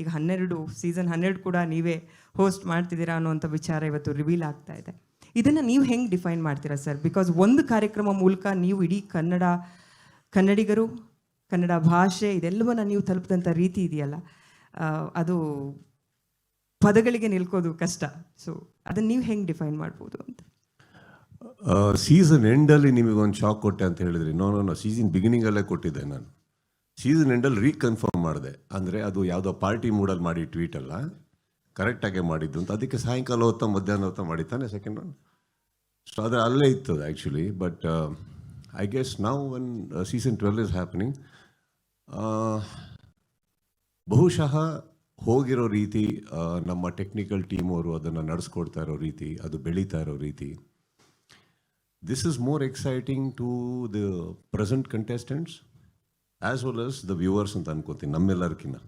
ಈಗ ಹನ್ನೆರಡು ಸೀಸನ್ ಹನ್ನೆರಡು ಕೂಡ ನೀವೇ ಹೋಸ್ಟ್ ಮಾಡ್ತಿದ್ದೀರಾ ಅನ್ನೋಂಥ ವಿಚಾರ ಇವತ್ತು ರಿವೀಲ್ ಆಗ್ತಾ ಇದೆ. ಇದನ್ನು ನೀವು ಹೆಂಗೆ ಡಿಫೈನ್ ಮಾಡ್ತೀರಾ ಸರ್ ಬಿಕಾಸ್ ಒಂದು ಕಾರ್ಯಕ್ರಮ ಮೂಲಕ ನೀವು ಇಡೀ ಕನ್ನಡ, ಕನ್ನಡಿಗರು, ಕನ್ನಡ ಭಾಷೆ ಇದೆಲ್ಲವನ್ನ ನೀವು ತಲುಪಿದಂಥ ರೀತಿ ಇದೆಯಲ್ಲ ಅದು ಪದಗಳಿಗೆ ನಿಲ್ಕೋದು ಕಷ್ಟ. ಸೊ ಅದನ್ನು ನೀವು ಹೆಂಗೆ ಡಿಫೈನ್ ಮಾಡ್ಬೋದು ಅಂತ? ಸೀಸನ್ ಎಂಡಲ್ಲಿ ನಿಮಗೊಂದು ಶಾಕ್ ಕೊಟ್ಟೆ ಅಂತ ಹೇಳಿದ್ರಿ ನೋ ನೋ ನೋ ಸೀಸನ್ ಬಿಗಿನಿಂಗಲ್ಲೇ ಕೊಟ್ಟಿದ್ದೆ ನಾನು. ಸೀಸನ್ ಎಂಡಲ್ಲಿ ರೀಕನ್ಫರ್ಮ್ ಮಾಡಿದೆ. ಅಂದರೆ ಅದು ಯಾವುದೋ ಪಾರ್ಟಿ ಮೂಡಲ್ಲಿ ಮಾಡಿ ಟ್ವೀಟ್ ಅಲ್ಲ. ಕರೆಕ್ಟಾಗೆ ಮಾಡಿದ್ದು ಅಂತ. ಅದಕ್ಕೆ ಸಾಯಂಕಾಲ ಹೊತ್ತ ಮಧ್ಯಾಹ್ನ ಹೊತ್ತ ಮಾಡಿದ್ದಾನೆ ಸೆಕೆಂಡ್ ಒನ್ ಸೊ ಅದು ಅಲ್ಲೇ ಇತ್ತು ಆ್ಯಕ್ಚುಲಿ ಬಟ್ ಐ ಗೆಸ್ ನಾವು one season twelve is happening ಬಹುಶಃ ಹೋಗಿರೋ ರೀತಿ ನಮ್ಮ ಟೆಕ್ನಿಕಲ್ ಟೀಮ್ ಅವರು ಅದನ್ನು ನಡೆಸ್ಕೊಡ್ತಾ ಇರೋ ರೀತಿ, ಅದು ಬೆಳೀತಾ ಇರೋ ರೀತಿ. This is more exciting to the present contestants. as well as the viewers ಅಂತ ಅನ್ಕೋತೀನಿ ನಮ್ಮೆಲ್ಲರಿಗಿನ್ನ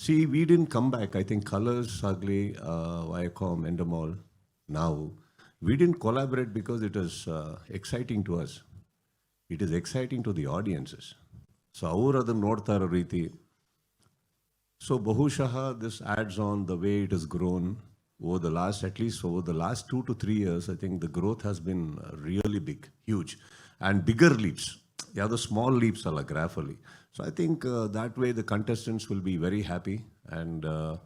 see we didn't come back I think Colors ಆಗಲಿ ವೈಕಾಮ್ ಎಂಡಮಾಲ್ ನಾವು we didn't collaborate because it is exciting to us it is exciting to the audiences so ಅವ್ರು ಅದನ್ನು ನೋಡ್ತಾ ಇರೋ ರೀತಿ So Bahushaha, this adds on the way it has grown over the last, at least over the last two to three years. I think the growth has been uh, really big, huge, and Bigger small leaps the small leaps are like that the contestants will be very happy. And. Uh,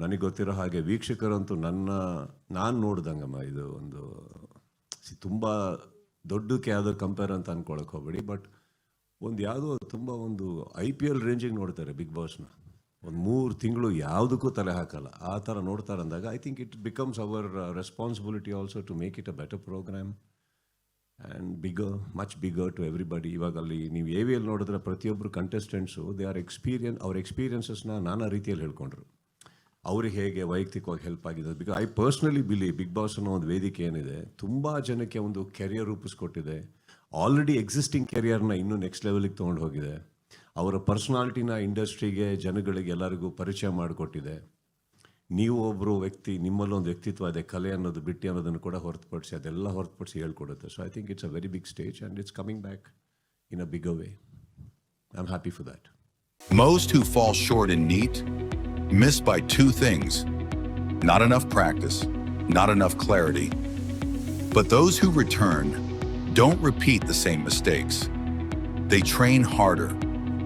ನನಗೆ ಗೊತ್ತಿರೋ ಹಾಗೆ ವೀಕ್ಷಕರಂತೂ ನನ್ನ ನಾನು ನೋಡ್ದಂಗಮ್ಮ ಇದು ಒಂದು C ತುಂಬ ದೊಡ್ಡಕ್ಕೆ ಯಾವ್ದಾದ್ರು compare ಅಂತ ಅನ್ಕೊಳಕ್ಕೆ ಹೋಗ್ಬೇಡಿ. ಬಟ್ ಒಂದು ಯಾವುದೋ ತುಂಬ ಒಂದು ಐ ಪಿ ಎಲ್ ರೇಂಜಿಗೆ ನೋಡ್ತಾರೆ ಬಿಗ್ ಬಾಸ್ನ. ಒಂದು ಮೂರು ತಿಂಗಳು ಯಾವುದಕ್ಕೂ ತಲೆ ಹಾಕಲ್ಲ. ಆ ಥರ ನೋಡ್ತಾರೆ ಅಂದಾಗ I think it becomes our responsibility also to make it a better programme and bigger much bigger to everybody ಇವಾಗ ಅಲ್ಲಿ ನೀವು ಎ ವಿಯಲ್ಲಿ ನೋಡಿದ್ರೆ ಪ್ರತಿಯೊಬ್ಬರು ಕಂಟೆಸ್ಟೆಂಟ್ಸು ದೇ ಆರ್ ಎಕ್ಸ್ಪೀರಿಯನ್ಸ್ ಅವ್ರ ಎಕ್ಸ್ಪೀರಿಯನ್ಸಸ್ನ ನಾನಾ ರೀತಿಯಲ್ಲಿ ಹೇಳ್ಕೊಂಡ್ರು. ಅವ್ರಿಗೆ ಹೇಗೆ ವೈಯಕ್ತಿಕವಾಗಿ ಹೆಲ್ಪ್ ಆಗಿದೆ because I personally believe Bigg Boss ಅನ್ನೋ ಒಂದು ವೇದಿಕೆ ಏನಿದೆ, ತುಂಬ ಜನಕ್ಕೆ ಒಂದು ಕೆರಿಯರ್ ರೂಪಿಸ್ಕೊಟ್ಟಿದೆ. ಆಲ್ರೆಡಿ ಎಕ್ಸಿಸ್ಟಿಂಗ್ ಕೆರಿಯರ್ನ ಇನ್ನೂ ನೆಕ್ಸ್ಟ್ ಲೆವೆಲಿಗೆ ತೊಗೊಂಡು ಹೋಗಿದೆ. ಅವರ ಪರ್ಸ್ನಾಲಿಟಿನ ಇಂಡಸ್ಟ್ರಿಗೆ ಜನಗಳಿಗೆ ಎಲ್ಲರಿಗೂ ಪರಿಚಯ ಮಾಡಿಕೊಟ್ಟಿದೆ. ನೀವು ಒಬ್ಬರು ವ್ಯಕ್ತಿ ನಿಮ್ಮಲ್ಲಿ ಒಂದು ವ್ಯಕ್ತಿತ್ವ ಇದೆ ಕಲೆ ಅನ್ನೋದು ಬಿಟ್ಟು ಅನ್ನೋದನ್ನು ಕೂಡ ಹೊರತುಪಡಿಸಿ ಅದೆಲ್ಲ ಹೊರತುಪಡಿಸಿ ಹೇಳ್ಕೊಡುತ್ತೆ so I think it's a very big stage and it's coming back in a big way I am happy for that Most who fall short in NEAT miss by two things not enough practice, not enough clarity. But those who return don't repeat the same mistakes. They train harder,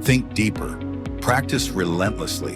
think deeper, practice relentlessly.